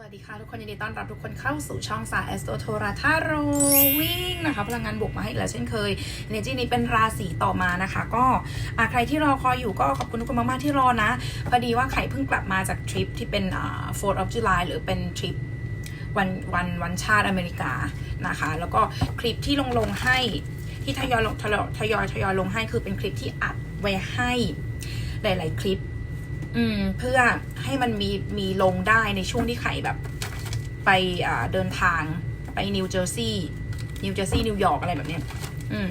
สวัสดีค่ะทุกคนยินดีต้อนรับทุกคนเข้าสู่ช่องสายแอสโตโทราทาโรวิ่งนะคะพลังงานบวกมาให้อีกแล้วเช่นเคยเนจีนี้เป็นราศีต่อมานะคะ ก็ใครที่รอคอยอยู่ก็ขอบคุณทุกคนมากๆที่รอนะ พอดีว่าไข่เพิ่งกลับมาจากทริปที่เป็นอ่า 4th of July หรือเป็นทริปวันวันวันชาติอเมริกานะคะ แล้วก็คลิปที่ลงลงให้ที่ทยอยลงทยอยทยอยลงให้คือเป็นคลิปที่อัดไว้ให้หลาย ๆ คลิป อืม เพื่อให้มันมีมีลงได้ในช่วงที่ไข่แบบ ไปอ่าเดินทางไปนิวเจอร์ซีย์นิวเจอร์ซีย์นิวยอร์กอะไรแบบเนี้ย อืม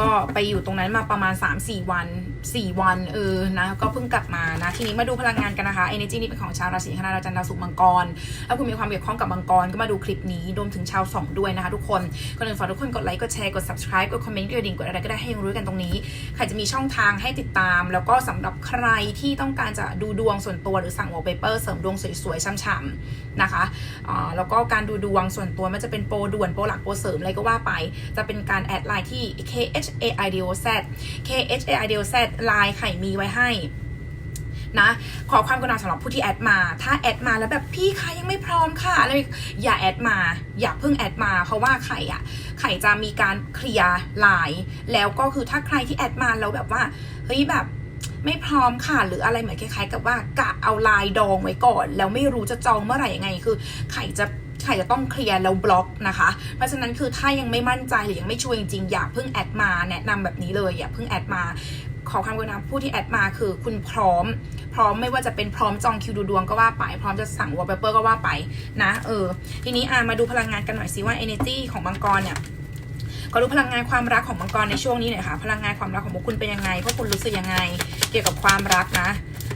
ก็ไปอยู่ตรงนั้นมาประมาณสามสี่วัน4 วันเออนะก็เพิ่งกลับมานะทีนี้มาดูพลังงานกันนะคะ Energy นี่เป็นของชาวราศีคณะราจันดาวสุกมังกรแล้วคุณมีความเกี่ยวข้องกับมังกรก็มาดูคลิปนี้รวมถึงชาวสองด้วยนะคะทุกคนก่อนอื่นฝากทุกคนกดไลค์กดแชร์กด subscribe กดคอมเมนต์กดดิ่งกดอะไรก็ได้ให้รู้กันตรงนี้ใครจะมีช่องทางให้ติดตาม แล้วก็สำหรับใครที่ต้องการจะดูดวงส่วนตัวหรือสั่ง wallpaper เสริมดวงสวยๆช่ำๆนะคะอ่แล้วก็การดูดวงส่วนตัวมันจะเป็นโปรด่วนโปรหลักโปรเสริมอะไรก็ว่าไป จะเป็นการแอดไลน์ที่ KHAIDOZ KHAIDOZ ไลน์ไข่มีไว้ให้นะขอความกรุณาสำหรับผู้ที่แอดมา ถ้าแอดมาแล้วแบบพี่คะยังไม่พร้อมค่ะอะไรอย่าแอดมา อย่าเพิ่งแอดมา เพราะว่าไข่อะไข่จะมีการเคลียร์ไลน์แล้วก็คือถ้าใครที่แอดมาแล้วแบบว่าเฮ้ยแบบไม่พร้อมค่ะหรืออะไรเหมือนคล้ายๆ กับว่ากะเอาไลน์ดองไว้ก่อน แล้วไม่รู้จะจองเมื่อไหร่ยังไง คือ ไข่จะไข่จะต้องเคลียร์แล้วบล็อกนะคะ เพราะฉะนั้นคือถ้ายังไม่มั่นใจหรือยังไม่ชัวร์จริงๆอย่าเพิ่งแอดมาแนะนำแบบนี้เลยอย่าเพิ่งแอดมา ขอคำกรุณาผู้ที่แอดมาคือคุณพร้อม พร้อมไม่ว่าจะเป็นพร้อมจองคิวดูดวงก็ว่าไป พร้อมจะสั่งวอลเปเปอร์ก็ว่าไปนะเออทีนี้อ่ามาดูพลังงานกันหน่อยสิว่า energy ของมังกรเนี่ยก็ดูพลังงานความรักของมังกรในช่วงนี้หน่อยค่ะ พลังงานความรักของพวกคุณเป็นยังไงพวกคุณรู้สึกยังไง เกี่ยวกับความรักนะ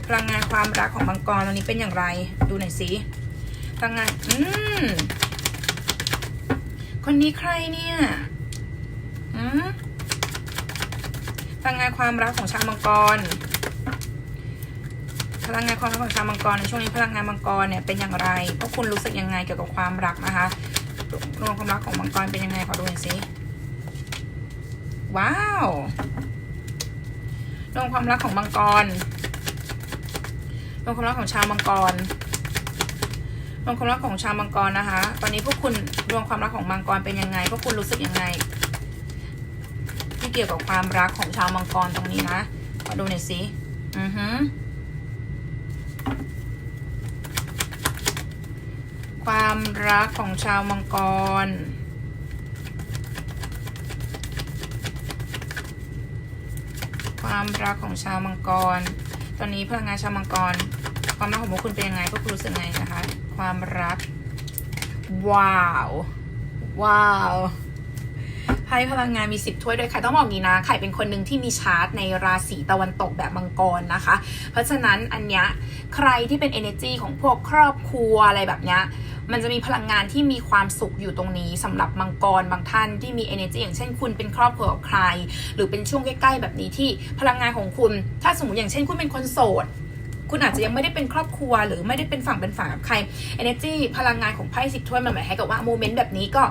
พลังงานความรักของมังกรตอนนี้เป็นอย่างไร ดูหน่อยสิพลังงาน อืมคนนี้ใครเนี่ย อืม พลังงานความรักของชาวมังกร พลังงานความรักของชาวมังกรในช่วงนี้พลังงานมังกรเนี่ยเป็นอย่างไรพวกคุณรู้สึกยังไงเกี่ยวกับความรักนะคะรวมความรักของมังกรเป็นยังไงขอดูหน่อยสิว้าวดวงความรักของมังกรดวงความรักของชาวมังกรดวงความรักของชาวมังกรนะคะ ตอนนี้พวกคุณดวงความรักของมังกรเป็นยังไง พวกคุณรู้สึกยังไง เกี่ยวกับความรักของชาวมังกรตรงนี้นะขอดูหน่อยสิอือฮึความรักของชาวมังกร ความรักของชาวมังกร ตอนนี้พลังงานชาวมังกร ความรักของพวกคุณเป็นยังไงพวกคุณรู้สึกไงนะคะ ความรัก ว้าว ว้าว พ่พลังงานมีสิบถ้วยด้วยใครต้องบอกงี้นะไข่เป็นคนหนึ่งที่มีชาร์ตในราศีตะวันตกแบบมังกรนะคะ เพราะฉะนั้นอันเนี้ยใครที่เป็น energy ของพวกครอบครัวอะไรแบบเนี้ยมันจะมีพลังงานที่มีความสุขอยู่ตรงนี้สำหรับมังกรบางท่านที่มี energy อย่างเช่นคุณเป็นครอบครัวกับใคร หรือเป็นช่วงใกล้ ๆ แบบนี้ที่พลังงานของคุณ ถ้าสมมติอย่างเช่นคุณเป็นคนโสดคุณอาจจะยังไม่ได้เป็นครอบครัวหรือไม่ได้เป็นฝั่งเป็นฝากับใคร energy พลังงานของไพ่สิบถ้วยมันหมายให้กับว่าโมเมนต์แบบนี้ก็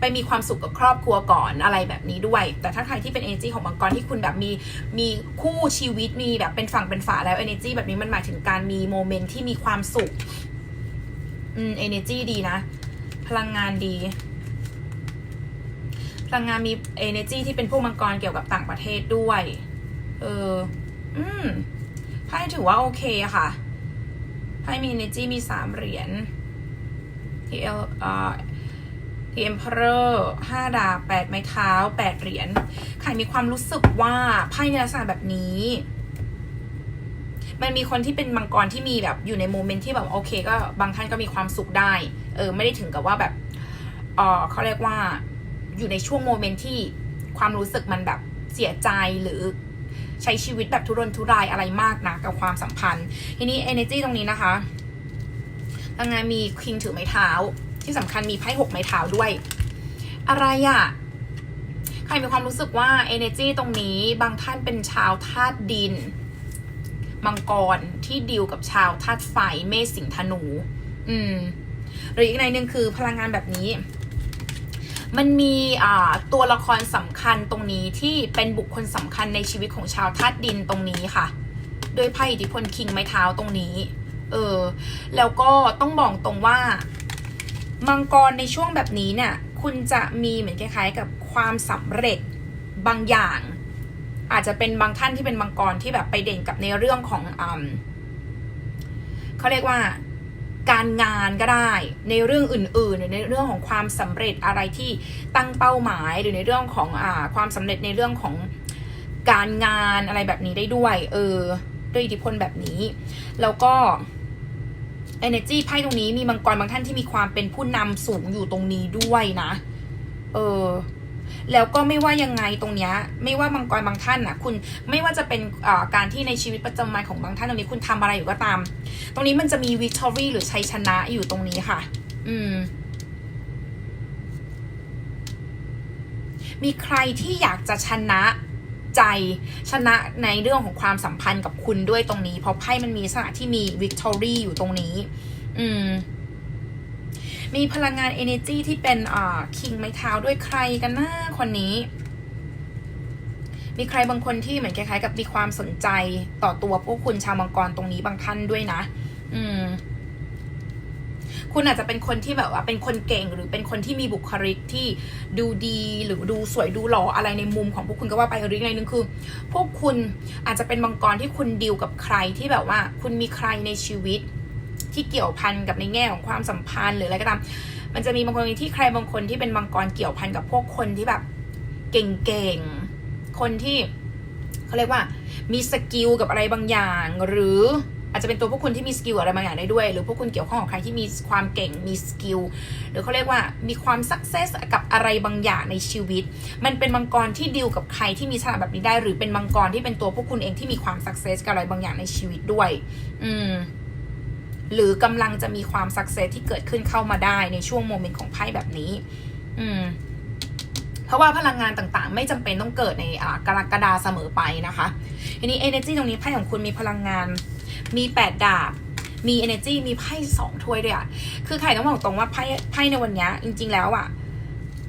ไปมีความสุขกับครอบครัวก่อนอะไรแบบนี้ด้วย แต่ถ้าใครที่เป็น energy ของมังกรที่คุณแบบมีมีคู่ชีวิตมีแบบเป็นฝั่งเป็นฝาแล้ว energy แบบนี้มันหมายถึงการมีโมเมนต์ที่มีความสุข อืม energy ดีนะ พลังงานดี พลังงานมี energy ที่เป็นพวกมังกรเกี่ยวกับต่างประเทศด้วย เออ อืมไพ่ถือว่าโอเคค่ะไพ่มี energy มีสามเหรียญที่เอลเอ่ อที่ emperor ห้าดาบแปดไม้เท้าแปดเหรียญใครมีความรู้สึกว่าไพ่ในลักษณะแบบนี้ มันมีคนที่เป็นมังกรที่มีแบบอยู่ในโมเมนต์ที่แบบโอเค ก็บางท่านก็มีความสุขได้ เออ ไม่ได้ถึงกับว่าแบบเออเขาเรียกว่าอยู่ในช่วงโมเมนต์ที่ความรู้สึกมันแบบเสียใจหรือใช้ชีวิตแบบทุรนทุรายอะไรมากนะกับความสัมพันธ์ ทีนี้ energy ตรงนี้นะคะพลังงานมีคิงถือไม้เท้า ที่สำคัญมีไพ่หกไม้เท้าด้วย อะไรอะ่ะใครมีความรู้สึกว่า energy ตรงนี้บางท่านเป็นชาวธาตุดิน มังกรที่ดีลกับชาวธาตุไฟเมษสิงธนู อืมหรืออีกในหนึ่งคือพลังงานแบบนี้ มันมีตัวละครสำคัญตรงนี้ที่เป็นบุคคลสำคัญในชีวิตของชาวธาตุดินตรงนี้ค่ะ โดยไพ่อิทธิพลคิงไม้เท้าตรงนี้ เออ แล้วก็ต้องบอกตรงว่า มังกรในช่วงแบบนี้เนี่ย คุณจะมีเหมือนคล้ายๆ กับความสำเร็จบางอย่าง อาจจะเป็นบางท่านที่เป็นมังกรที่แบบไปเด่นกับในเรื่องของอเขาเรียกว่าการงานก็ได้ในเรื่องอื่นๆหรือในเรื่องของความสำเร็จอะไรที่ตั้งเป้าหมาย หรือในเรื่องของอความสำเร็จในเรื่องของการงานอะไรแบบนี้ได้ด้วย เออด้วยอิทธิพลแบบนี้ แล้วก็ energy ไพ่ตรงนี้มีมังกรบางท่านที่มีความเป็นผู้นำสูงอยู่ตรงนี้ด้วยนะ เออแล้วก็ไม่ว่ายังไงตรงเนี้ยไม่ว่ามังกรบางท่านนะคุณไม่ว่าจะเป็นอ่าการที่ในชีวิตประจำวันของบางท่านตรงนี้คุณทำอะไรอยู่ก็ตาม ตรงนี้มันจะมี victory หรือชัยชนะอยู่ตรงนี้ค่ะ อืม มีใครที่อยากจะชนะ ใจชนะในเรื่องของความสัมพันธ์กับคุณด้วยตรงนี้ เพราะไพ่มันมีลักษณะที่มี victory อยู่ตรงนี้ อืม มีพลังงาน energy ที่เป็นอ่า king ไม้เท้าด้วยใครกันนะคนนี้ มีใครบางคนที่เหมือนคล้ายๆ กับมีความสนใจต่อตัวพวกคุณชาวมังกรตรงนี้บางท่านด้วยนะ อืม คุณอาจจะเป็นคนที่แบบว่าเป็นคนเก่งหรือเป็นคนที่มีบุคลิกที่ดูดีหรือดูสวยดูหล่ออะไรในมุมของพวกคุณก็ว่าไปหรือในหนึ่งคือ พวกคุณอาจจะเป็นมังกรที่คุณดีลกับใครที่แบบว่า คุณมีใครในชีวิต ที่เกี่ยวพันกับในแง่ของความสัมพันธ์หรืออะไรก็ตามมันจะมีบางคนที่ใครบางคนที่เป็นมังกรเกี่ยวพันกับพวกคนที่แบบเก่งๆคนที่เขาเรียกว่ามีสกิลกับอะไรบางอย่างหรือ อาจจะเป็นตัวพวกคุณที่มีสกิลอะไรบางอย่างได้ด้วย หรือพวกคุณเกี่ยวข้องกับใครที่มีความเก่งมีสกิลหรือเขาเรียกว่ามีความสักเซสกับอะไรบางอย่างในชีวิต มันเป็นมังกรที่ดีลกับใครที่มีสถานะแบบนี้ได้ หรือเป็นมังกรที่เป็นตัวพวกคุณเองที่มีความสักเซสกับอะไรบางอย่างในชีวิตด้วย อืมหรือกำลังจะมีความสักเซสที่เกิดขึ้นเข้ามาได้ในช่วงโมเมนต์ของไพ่แบบนี้ อืม เพราะว่าพลังงานต่างๆ ไม่จำเป็นต้องเกิดในกรกฎาเสมอไปนะคะ ทีนี้ energy ตรงนี้ไพ่ของคุณมีพลังงาน มีแปดดาบ มี energy มีไพ่สองถ้วยด้วยอะคือใครต้องบอกตรงว่าไพ่ไพ่ในวันนี้จริง ๆ แล้วอะ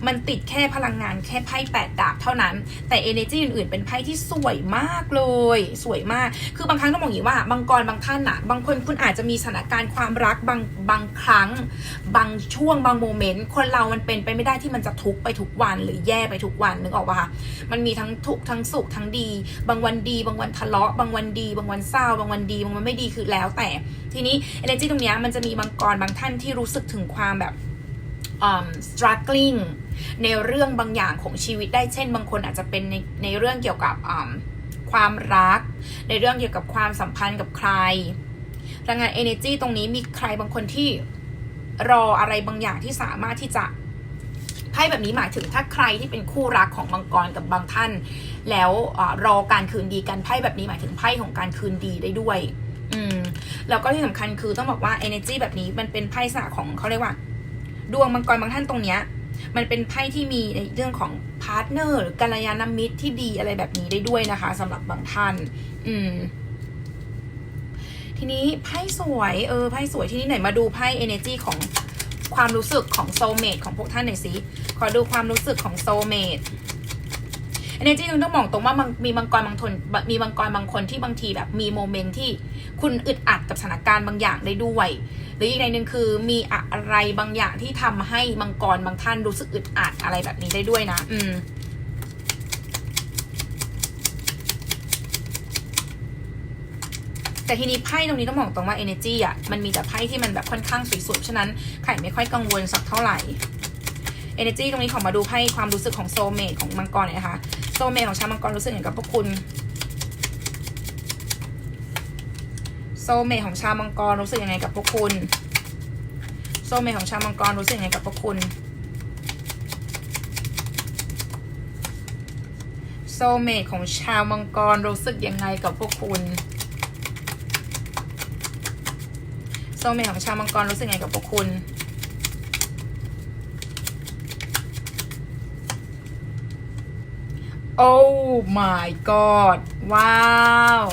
มันติดแค่พลังงานแค่ไพ่แปดดาบเท่านั้น แต่ energy อื่นๆ เป็นไพ่ที่สวยมากเลย สวยมาก คือบางครั้งต้องบอกอย่างนี้ว่าบางกรบางท่านอะบางคนคุณอาจจะมีสถานการณ์ความรักบางบางครั้ง บางช่วงบางโมเมนต์ คนเรามันเป็นไปไม่ได้ที่มันจะทุกข์ไปทุกวันหรือแย่ไปทุกวันนึกออกปะคะมันมีทั้งทุกข์ทั้งสุขทั้งดี บางวันดี บางวันทะเลาะ บางวันดี บางวันเศร้า บางวันดี บางวันไม่ดีคือแล้วแต่ ทีนี้ energy ตรงนี้มันจะมีบางกรบางท่านที่รู้สึกถึงความแบบ um, struggling ในเรื่องบางอย่างของชีวิตได้เช่น บางคนอาจจะเป็นในในเรื่องเกี่ยวกับความรัก ในเรื่องเกี่ยวกับความสัมพันธ์กับใครพลังงาน energy ตรงนี้มีใครบางคนที่รออะไรบางอย่างที่สามารถที่จะไพ่แบบนี้หมายถึงถ้าใครที่เป็นคู่รักของมังกรกับบางท่าน แล้วอรอการคืนดีกันไพ่แบบนี้หมายถึงไพ่ของการคืนดีได้ด้วย อืมแล้วก็ที่สำคัญคือต้องบอกว่า energy แบบนี้มันเป็นไพ่สาของเขาเรียกว่า ดวงมังกรบางท่านตรงเนี้ย มันเป็นไพ่ที่มีในเรื่องของพาร์ทเนอร์หรือกัลยาณมิตรที่ดีอะไรแบบนี้ได้ด้วยนะคะสำหรับบางท่าน อืม ทีนี้ไพ่สวย เออไพ่สวยที่นี่ไหนมาดูไพ่ energy ของความรู้สึกของโซเม e ของพวกท่านหน่อยสิ ขอดูความรู้สึกของโซเม e energy นึงต้องมองตรงว่ามันมีบางกรบางทนมีบางกรบางคนที่บางทีแบบมีโมเมนต์ที่คุณอึดอัดกับสถานการณ์บางอย่างได้ด้วย หรืออีกในหนึ่งคือมีอะไรบางอย่างที่ทำให้มังกรบางท่านรู้สึกอึดอัดอะไรแบบนี้ได้ด้วยนะ อืมแต่ทีนี้ไพ่ตรงนี้ต้องบอกตรงว่า energy อะมันมีแต่ไพ่ที่มันแบบค่อนข้างสวยๆฉะนั้นไข่ไม่ค่อยกังวลสักเท่าไหร่ energy ตรงนี้ขอมาดูไพ่ความรู้สึกของโซเมตของมังกรหน่อยนะคะโซเมตของชาวมังกรรู้สึกอย่างกับพวกคุณ โซ เมของชาวมังกรรู้สึกยังไงกับพวกคุณ โซเมของชาวมังกรรู้สึกยังไงกับพวกคุณ โซเมของชาวมังกรรู้สึกยังไงกับพวกคุณ โซเมของชาวมังกรรู้สึกยังไงกับพวกคุณโอ้ my god ว้าว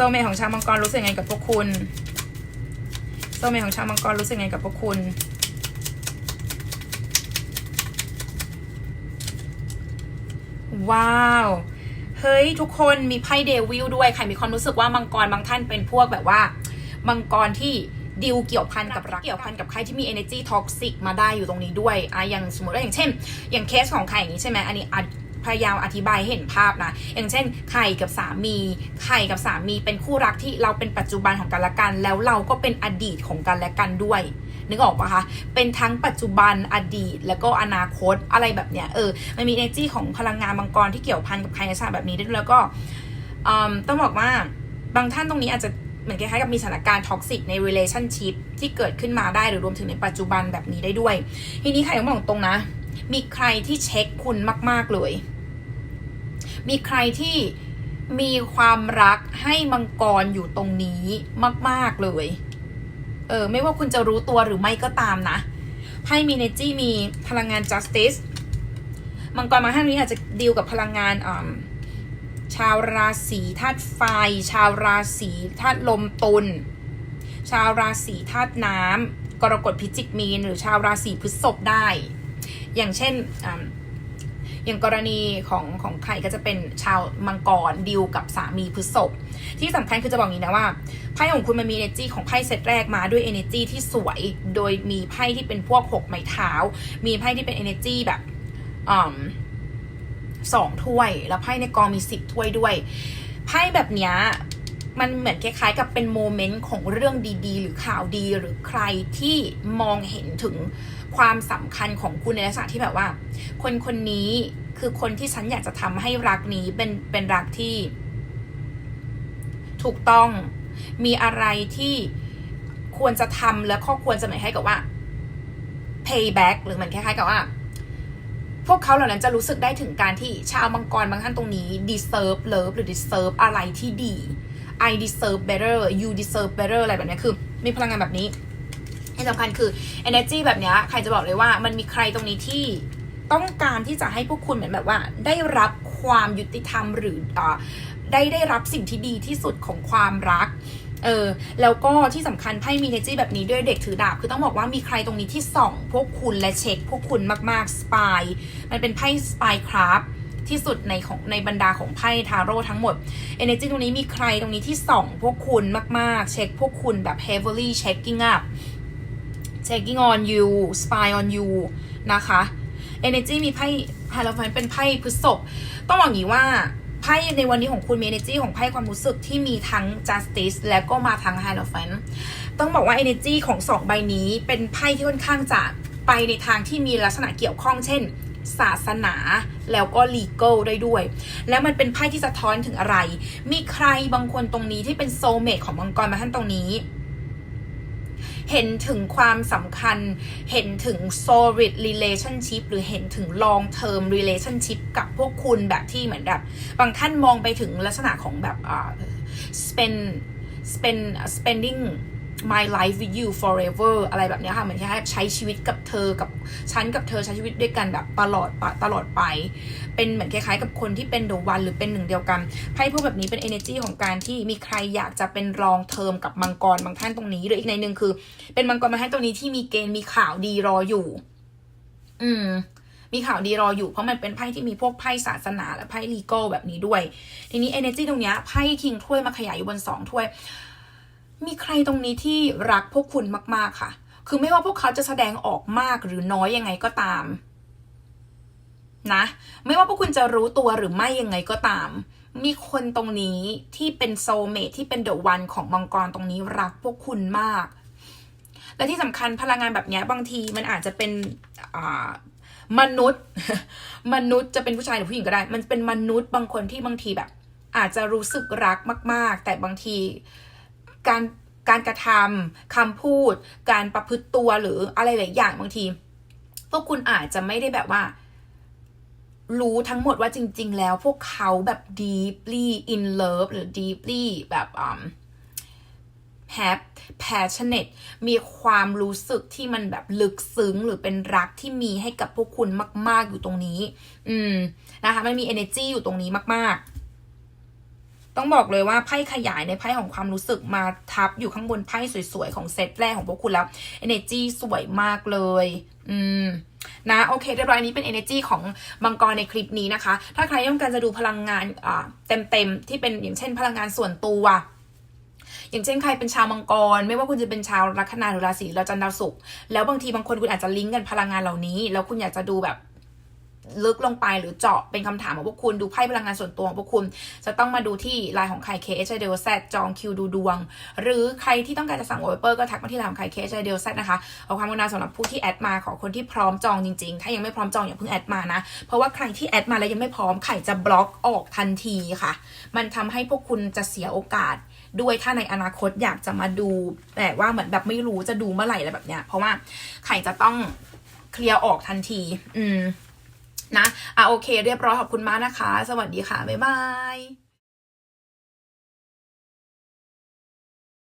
โซเมตของชาวมังกรรู้สึกยังไงกับพวกคุณโซเมตของชาวมังกรรู้สึกยังไงกับพวกคุณ ว้าว เฮ้ย ทุกคนมีไพ่เดวิลด้วยใครมีความรู้สึกว่ามังกรบางท่านเป็นพวกแบบว่า มังกรที่ดิวเกี่ยวพันกับรักเกี่ยวพันกับใครที่มี energy toxic มาได้อยู่ตรงนี้ด้วยอะอย่างสมมติว่าอย่างเช่น อย่างเคสของใครอย่างนี้ใช่ไหมอันนี้อะ พยายามอธิบายเห็นภาพนะ อย่างเช่น ไข่กับสามี ไข่กับสามีเป็นคู่รักที่เราเป็นปัจจุบันของกันและกัน แล้วเราก็เป็นอดีตของกันและกันด้วยนึกออกปะคะ เป็นทั้งปัจจุบันอดีต แล้วก็อนาคตอะไรแบบเนี้ย เออ มันมี energy ของพลังงานมังกรที่เกี่ยวพันกับใครในศาสตร์แบบนี้ด้วยแล้วก็ต้องบอกว่าบางท่านตรงนี้อาจจะเหมือนคล้ายๆกับมีสถานการณ์ท็อกซิกใน relationship ที่เกิดขึ้นมาได้หรือรวมถึงในปัจจุบันแบบนี้ได้ด้วย ทีนี้ใครต้องบอกตรงนะ มีใครที่เช็คคุณมาก ๆเลย มีใครที่มีความรักให้มังกรอยู่ตรงนี้มาก ๆ เลย เออ ไม่ว่าคุณจะรู้ตัวหรือไม่ก็ตามนะไพ่มีเนจี้มีพลังงาน justice มังกรมาท่านนี้อาจจะดีลกับพลังงานอ่าชาวราศีธาตุไฟ ชาวราศีธาตุลมตุลชาวราศีธาตุน้ำกรกฎพิจิกมีน หรือชาวราศีพฤษภได้ อย่างเช่นอ่า อย่างกรณีของของใครก็จะเป็นชาวมังกรดิวกับสามีพฤษภที่สำคัญคือจะบอกงนี้นะว่าไพ่ของคุณมันมี energy ของไพ่เซตแรกมาด้วย energy ที่สวย โดยมีไพ่ที่เป็นพวกหกไม้เท้า มีไพ่ที่เป็น energy แบบอสองถ้วย แล้วไพ่ในกองมีสิบถ้วยด้วย ไพ่แบบเนี้ยมันเหมือนคล้ายๆกับเป็นโมเมนต์ของเรื่องดีๆ หรือข่าวดีหรือใครที่มองเห็นถึง ความสำคัญของคุณในลักษณะที่แบบว่า คนคนนี้คือคนที่ฉันอยากจะทำให้รักนี้เป็นเป็นรักที่ ถูกต้องมีอะไรที่ควรจะทำและข้อควรจะหมายให้กับว่า payback หรือเหมือนคล้ายๆกับว่า พวกเขาเหล่านั้นจะรู้สึกได้ถึงการที่ชาวมังกรบางท่านตรงนี้ deserve love หรือ deserve อะไรที่ดี I deserve better you deserve better อะไรแบบนี้คือ มีพลังงานแบบนี้ ที่สำคัญคือ energy แบบนี้ใครจะบอกเลยว่ามันมีใครตรงนี้ที่ต้องการที่จะให้พวกคุณเหมือนแบบว่า ได้รับความยุติธรรมหรืออ่าได้ได้รับสิ่งที่ดีที่สุดของความรักเออแล้วก็ที่สำคัญไพ่มีเนจี้แบบนี้ด้วยเด็กถือดาบ คือต้องบอกว่ามีใครตรงนี้ที่ส่อง พวกคุณและเช็ค พวกคุณมากๆสปายมันเป็นไพ่สปายคราฟที่สุดในของในบรรดาของไพ่ทาโร่ทั้งหมด Energy ตรงนี้มีใครตรงนี้ที่ส่อง พวกคุณมากๆ เช็ค พวกคุณแบบ heavily checking up checking on you spy on you นะคะ Energy มีไพ่ไฮโลแฟนเป็นไพ่พฤษภต้องบอกอย่างนี้ว่าไพ่ในวันนี้ของคุณมี energy ของไพ่ความรู้สึกที่มีทั้ง justice และก็มาทั้ง hierophant ต้องบอกว่า energy ของสองใบนี้เป็นไพ่ที่ค่อนข้างจะไปในทางที่มีลักษณะเกี่ยวข้องเช่น ศาสนาแล้วก็ legal ได้ด้วย แล้วมันเป็นไพ่ที่สะท้อนถึงอะไร มีใครบางคนตรงนี้ที่เป็น soulmate ของมังกรมาท่านตรงนี้ เห็นถึงความสำคัญ เห็นถึง solid relationship หรือเห็นถึง long term relationship กับพวกคุณแบบที่เหมือนแบบบางท่านมองไปถึงลักษณะของแบบอ่า spend spend spending my life with you forever อะไรแบบนี้ค่ะ เหมือนแค่ใช้ชีวิตกับเธอ กับฉันกับเธอใช้ชีวิตด้วยกันแบบตลอดตลอดไป เป็นเหมือนคล้ายๆ กับคนที่เป็น the one หรือเป็นหนึ่งเดียวกันไพ่พวกแบบนี้เป็น energy ของการที่มีใครอยากจะเป็น long term กับมังกรบางท่านตรงนี้ หรืออีกในหนึ่งคือ เป็นมังกรบางท่านตรงนี้ที่มีเกณฑ์มีข่าวดีรออยู่ อืมมีข่าวดีรออยู่เพราะมันเป็นไพ่ที่มีพวกไพ่ศาสนาและไพ่ลีโก้แบบนี้ด้วย ทีนี้ energy ตรงเนี้ยไพ่คิงถ้วยมาขยายอยู่บนสองถ้วย มีใครตรงนี้ที่รักพวกคุณมาก ๆ ค่ะ คือไม่ว่าพวกเขาจะแสดงออกมากหรือน้อยยังไงก็ตาม นะ ไม่ว่าพวกคุณจะรู้ตัวหรือไม่ยังไงก็ตาม มีคนตรงนี้ที่เป็นโซเมทที่เป็นเดอะวันของมังกรตรงนี้รักพวกคุณมาก และที่สำคัญพลังงานแบบนี้บางทีมันอาจจะเป็นมนุษย์ มนุษย์จะเป็นผู้ชายหรือผู้หญิงก็ได้ มันเป็นมนุษย์บางคนที่บางทีแบบ อาจจะรู้สึกรักมาก ๆ แต่บางที การการกระทำคำพูด การประพฤติตัวหรืออะไรหลายอย่างบางที พวกคุณอาจจะไม่ได้แบบว่า รู้ทั้งหมดว่าจริง ๆ แล้วพวกเขาแบบ deeply in love หรือ deeply แบบอืม have passionate มีความรู้สึกที่มันแบบลึกซึ้งหรือเป็นรักที่มีให้กับพวกคุณมาก ๆ อยู่ตรงนี้ อืมนะคะ มันมี energy อยู่ตรงนี้มาก ๆ ต้องบอกเลยว่าไพ่ขยายในไพ่ของความรู้สึกมาทับอยู่ข้างบนไพ่สวยๆ ของเซตแรกของพวกคุณแล้ว energy สวยมากเลย อืมนะโอเคเรียบร้อยนี้เป็น energy ของมังกรในคลิปนี้นะคะ ถ้าใครต้องการจะดูพลังงานอ่าเต็มๆ ที่เป็นอย่างเช่นพลังงานส่วนตัวอย่างเช่นใครเป็นชาวมังกร ไม่ว่าคุณจะเป็นชาวลัคนาหรือราศีเราจันทร์ดาวศุกร์แล้วบางทีบางคนคุณอาจจะลิงก์กันพลังงานเหล่านี้ แล้วคุณอยากจะดูแบบ ลึกลงไปหรือเจาะเป็นคำถามของพวกคุณดูไพ่พลังงานส่วนตัวของพวกคุณ จะต้องมาดูที่ไลน์ของใคร k h i d e l z จองคิวดูดวง หรือใครที่ต้องการจะสั่ง w a l l p a p e r ก็ทักมาที่ไลน์ของใคร k h i d e l z นะคะขอความกรุณาสำหรับผู้ที่แอดมาขอคนที่พร้อมจองจริงๆ ถ้ายังไม่พร้อมจองอย่าเพิ่งแอดมานะ เพราะว่าใครที่แอดมาแล้วยังไม่พร้อมไข่จะบล็อกออกทันทีค่ะ มันทำให้พวกคุณจะเสียโอกาสด้วยถ้าในอนาคตอยากจะมาดูแต่ว่าเหมือนแบบไม่รู้จะดูเมื่อไหร่อะไรแบบเนี้ยเพราะว่าไข่จะต้องเคลียร์ออกทันที อืม นะอะโอเค เรียบร้อยขอบคุณมากนะคะ สวัสดีค่ะ บ๊ายบาย